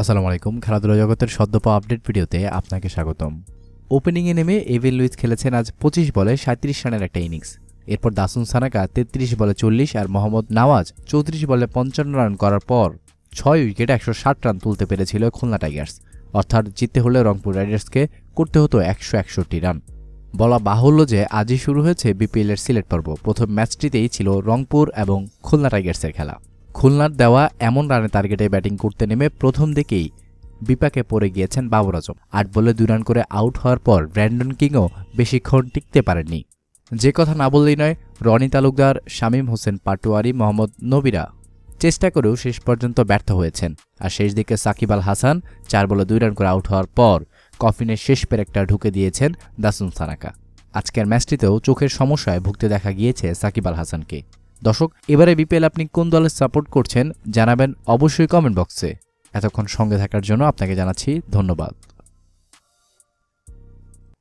আসসালামু আলাইকুম। খেলাধুলা জগতের সদ্য পাওয়া আপডেট ভিডিওতে আপনাকে স্বাগতম। ওপেনিংয়ে নেমে এভিল লুইস খেলেছেন আজ পঁচিশ বলে সাঁত্রিশ রানের একটা ইনিংস। এরপর দাসুন সানাকা তেত্রিশ বলে চল্লিশ আর মোহাম্মদ নওয়াজ চৌত্রিশ বলে পঞ্চান্ন রান করার পর ছয় উইকেটে একশো ষাট রান তুলতে পেরেছিল খুলনা টাইগার্স। অর্থাৎ জিততে হলে রংপুর রাইডার্সকে করতে হতো একশো একষট্টি রান। বলা বাহুল্য যে আজই শুরু হয়েছে বিপিএলের সিলেট পর্ব। প্রথম ম্যাচটিতেই ছিল রংপুর এবং খুলনা টাইগার্সের খেলা। খুলনার দেওয়া এমন রানের টার্গেটে ব্যাটিং করতে নেমে প্রথম দিকেই বিপাকে পড়ে গিয়েছেন বাবর আজম। আট বলে দুই রান করে আউট হওয়ার পর ব্র্যান্ডন কিংও বেশিক্ষণ টিকতে পারেননি। যে কথা না বললেই নয়, রনি তালুকদার, শামীম হোসেন পাটোয়ারি, মোহাম্মদ নবিরা চেষ্টা করেও শেষ পর্যন্ত ব্যর্থ হয়েছেন। আর শেষ দিকে সাকিব আল হাসান চার বলে দুই রান করে আউট হওয়ার পর কফিনের শেষ পেরেকটা ঢুকে দিয়েছেন দাসুন সানাকা। আজকের ম্যাচটিতেও চোখের সমস্যায় ভুগতে দেখা গিয়েছে সাকিব আল হাসানকে। দর্শক, এবারে বিপিএল আপনি কোন দলের সাপোর্ট করছেন জানাবেন অবশ্যই কমেন্ট বক্সে এতক্ষণ সঙ্গে থাকার জন্য আপনাকে জানাচ্ছি ধন্যবাদ।